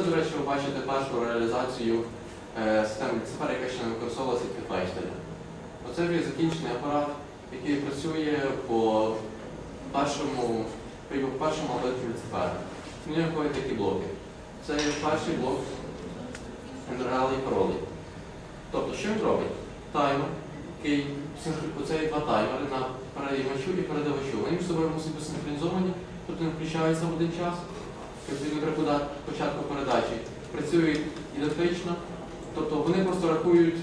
Це, до речі, ви бачите першу реалізацію е, системи люцифера, яка ще не використовувалася від Фейштеля. Оце вже закінчений апарат, який працює по першому, по першому алгоритму люцифера. В нього входять такі блоки. Це є перший блок генерали і паролі. Тобто, що він робить? Таймер, який оце є два таймери на переймачу і передавачу. Вони між собою мусять бути синхронізовані, тобто не включаються в один час. Наприклад, дати початку передачі працюють ідентично, тобто вони просто рахують,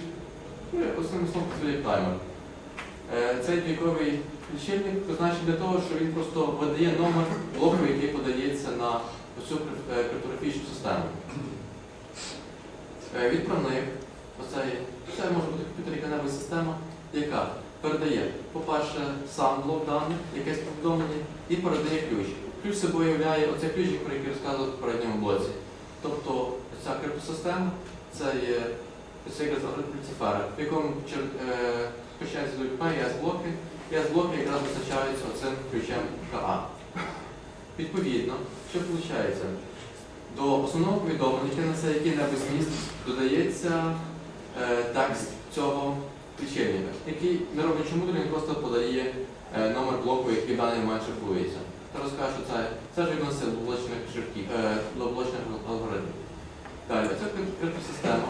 ну, як основним працює таймер. Е, Цей двійковий лічильник призначений для того, що він просто видає номер блоку, який подається на цю криптографічну систему. Е, Відправник, це може бути комп'ютерна система, яка передає, по-перше, сам блок даних, якесь повідомлення, і передає ключ. Ключ собою являє оцей ключ, про який розказував в попередньому блоці. Тобто ця криптосистема це є це алгоритм Люцифера, в якому е, спочатку йдуть P і S блоки, і S блоки якраз визначаються оцим ключем КА. Відповідно, що виходить? До основного повідомлення, яке несе який-небудь зміст, додається е, текст цього лічильника, який не робить чому, він просто подає е, номер блоку, який в даний момент шифрується. Та розкажу, це, це ж відноситься до блочних шифтів, е, до блочних алгоритмів. Далі, ця криптосистема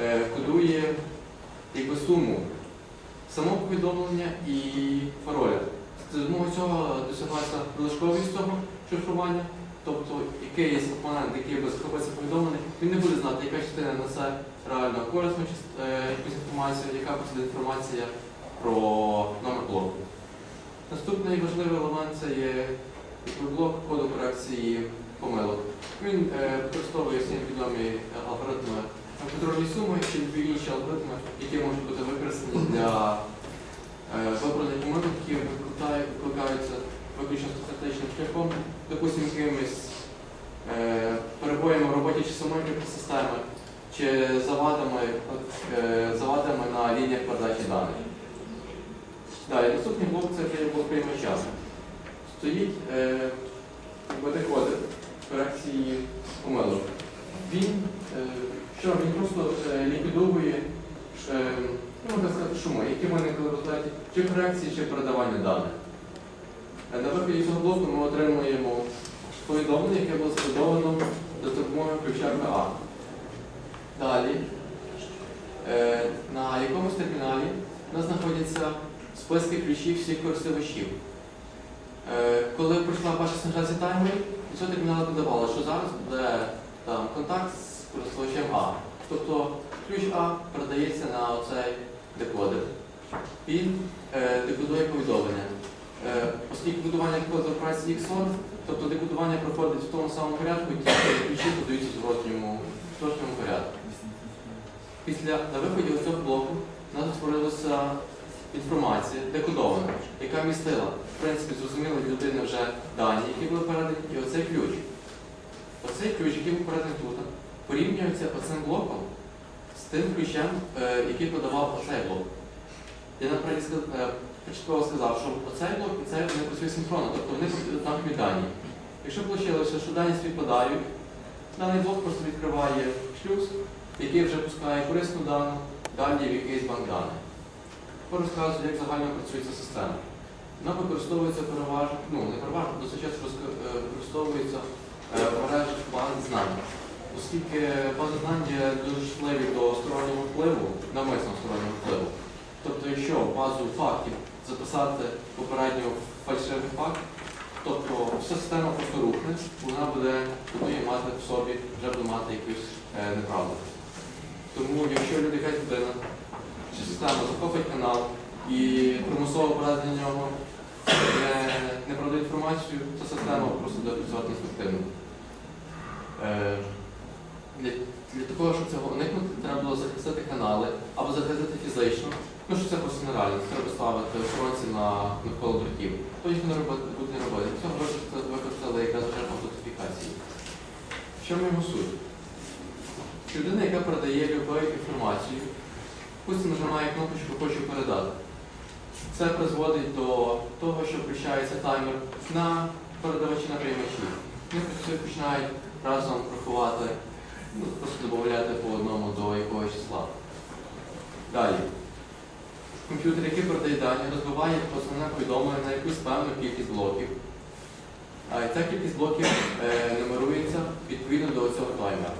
е, кодує якби суму самого повідомлення і пароля. За допомогою цього досягається прилишковість цього шифрування, тобто який є компонент, який буде захопитися повідомлення, він не буде знати, яка частина несе реально корисну е, якусь інформацію, яка буде інформація про номер блоку. Наступний важливий елемент це є блок коду корекції помилок. Він е, використовує всі відомі алгоритми контрольні суми чи інші алгоритми, які можуть бути використані для е, виправлення помилок, які викликаються виключно статистичним шляхом, допустимо, якимись е, перебоями в роботі чи самої системи, чи завадами, завадами на лініях передачі даних. Далі, наступний блок це вже блок приймача. Стоїть е, якби декодер корекції помилок. Він, е, що він просто е, ліквідовує е, ну, можна сказати, шуми, які виникли в результаті чи корекції, чи передавання даних. Е, На виході цього блоку ми отримуємо повідомлення, яке було складовано до допомоги ключа КА. Далі, е, на якомусь терміналі у нас знаходяться списки ключів всіх користувачів. Е, Коли пройшла перша синхронізація таймерів, до цього терміналу подавало, що зараз буде там, контакт з користувачем А. Тобто ключ А передається на оцей декодер. Він е, декодує повідомлення. Е, оскільки кодування декодер працює XOR, тобто декодування проходить в тому самому порядку, тільки ключі подаються в зворотньому, порядку. Після на виході цього блоку у нас створилася інформація декодована, яка містила, в принципі, зрозуміло людини вже дані, які були передані, і оцей ключ. Оцей ключ, який був переданий тут, порівнюється оцим блоком з тим ключем, е, який подавав оцей блок. Я сказ- е, початково сказав, що оцей блок і цей вони працюють синхронно, тобто вони однакові дані. Якщо вийшло, що дані співпадають, даний блок просто відкриває шлюз, який вже пускає корисну дану, далі в якийсь банк даних. Розказую, як загально працює ця система. Вона використовується переважно, ну не переважно, досить часто е, використовується е, в мережах баз знань. Оскільки бази знань є дуже чутливі до стороннього впливу, навмисно стороннього впливу. Тобто, якщо базу фактів записати попередньо фальшивий факт, тобто вся система просто рухне, вона буде буде мати в собі, вже буде мати якусь е, неправду. Тому якщо люди якась людина чи система захопить канал і примусово брати для нього не, неправдиву інформацію, ця система просто буде працювати неефективно. Е, для, для того, щоб цього уникнути, треба було захистити канали або захистити фізично. Ну, що це просто нереально, треба ставити охоронці на навколо дротів. То їх не робити, будуть не робити. Цього використали, якраз вже аутентифікації. В чому його суть? Людина, яка передає любу інформацію, пусть нажимає кнопочку Хочу передати. Це призводить до того, що включається таймер на передавачі на приймачі. Вони починають разом рахувати, ну, просто додати по одному до якогось числа. Далі. Комп'ютер, який передає дані, розбиває основне повідомлення на якусь певну кількість блоків. А ця кількість блоків е, нумерується відповідно до цього таймера.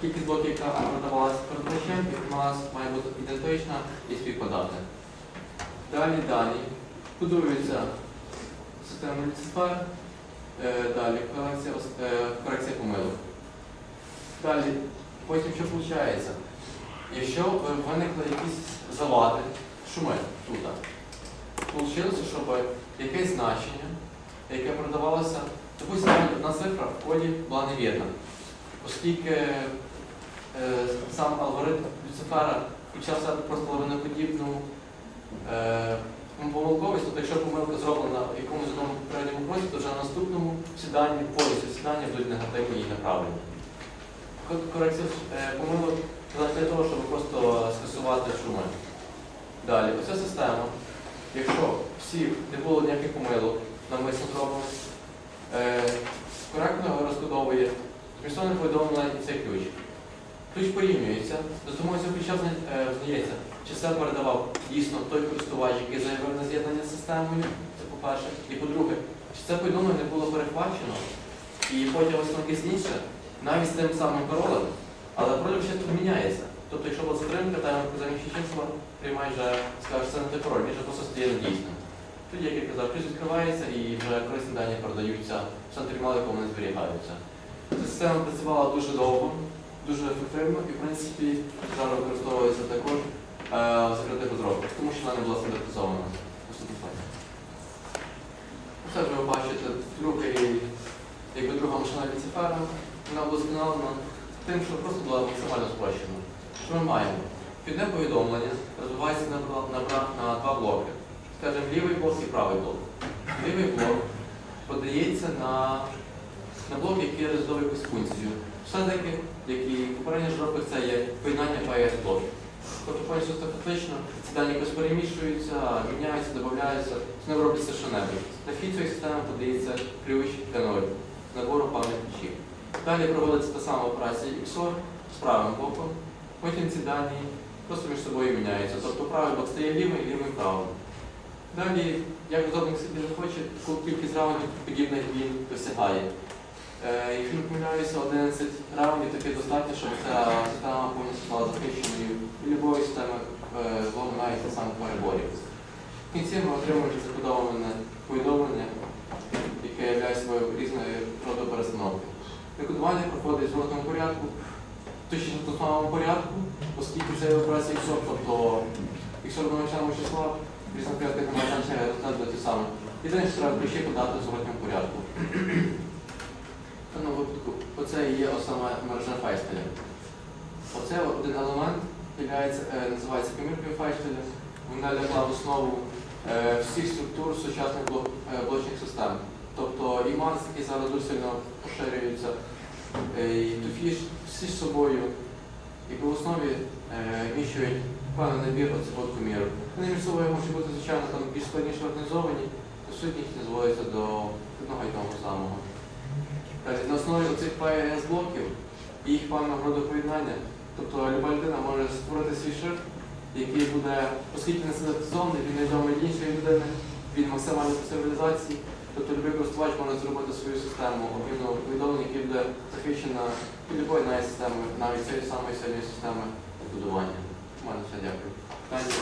Кількість блоків, яка продавалася передавачем, піднімалась, має бути ідентична і співпадати. Далі дані будуються система Люцифер, е, далі корекція, е, корекція помилок. Далі, потім що виходить? Якщо виникли якісь завади, шуми тут, вийшло, щоб якесь значення, яке продавалося, допустимо, одна цифра в коді була невірна, оскільки сам алгоритм Люцифера включав в просто лавиноподібну е, помилковість, тобто якщо помилка зроблена в якомусь одному попередньому кроці, то вже на наступному всі дані, повністю всі дані будуть негативні і неправильні. Кор- Корекція е, помилок для того, щоб просто скасувати шуми. Далі, оця система, якщо всі не було ніяких помилок, навмисно зроблено, е, коректно розкодовує змістовне повідомлення і цей ключ. Ключ порівнюється, до тому цього ключа чи це передавав дійсно той користувач, який заявив на з'єднання з системою, це по-перше. І по-друге, чи це повідомлення не було перехвачено, і потім якесь інше, навіть з тим самим паролем, але пароль тут міняється. Тобто, якщо була затримка, таймер за інші числа, приймає вже, скаже, це не той пароль, він вже просто стає недійсним. Тоді, як я казав, ключ відкривається і вже корисні дані передаються в центрі мали, якому вони зберігаються. Ця система працювала дуже довго, дуже ефективно і, в принципі, зараз використовується також е, в закритих розробках, тому що вона не була стандартизована. Це вже ви бачите другий, якби друга машина Люцифера. Вона вдосконалена тим, що просто була максимально спрощена. Що ми маємо? Підне повідомлення розвивається на, на, на два блоки. Скажімо, лівий блок і правий блок. Лівий блок подається на, на блок, який реалізовує якусь функцію. Все-таки, як і в попередніх розробках, це є поєднання PS блоків. Тобто повністю статично ці дані якось перемішуються, міняються, додаються, з ним робиться що-небудь. На вхід цієї системи подається ключ T0 з набору певних ключів. Далі проводиться та сама операція XOR з правим блоком, потім ці дані просто між собою міняються. Тобто правий блок стає лівим, лівий правим. Далі, як розробник собі захоче, таку кількість раундів подібних він досягає. Е, Якщо не помиляюся, 11 раундів таки достатньо, щоб ця система повністю стала захищеною і любої системи злому навіть тих переборів. В кінці ми отримуємо закодоване повідомлення, яке є собою різної роду перестановки. Викодування проходить в зворотному порядку, точніше в самому порядку, оскільки це операція XOR, тобто якщо до навчального числа немає значення, результат буде ті самі. Єдине, що треба ключі подати в зворотному порядку. Даному випадку оце і є основна мережа файстеля. Оце один елемент е, називається коміркою файстеля. Вона лягла в основу е, всіх структур сучасних е, блочних систем. Тобто і Марс, який зараз дуже сильно поширюється, і Туфіш, всі з собою, і в основі вміщують певний набір оцих от комірок. Вони між собою можуть бути, звичайно, більш складніше організовані, то суть їх не зводиться до одного і того самого. На основі цих PS-блоків і їх певного роду поєднання, тобто люба людина може створити свій шифт, який буде, оскільки не стандартизований, він невідомий іншої людини, він максимально цивілізації, тобто любий користувач може зробити свою систему обміну повідомлень, яка буде захищена від любої навіть системи, навіть цієї самої сильної системи будування. У мене все дякую. Питання?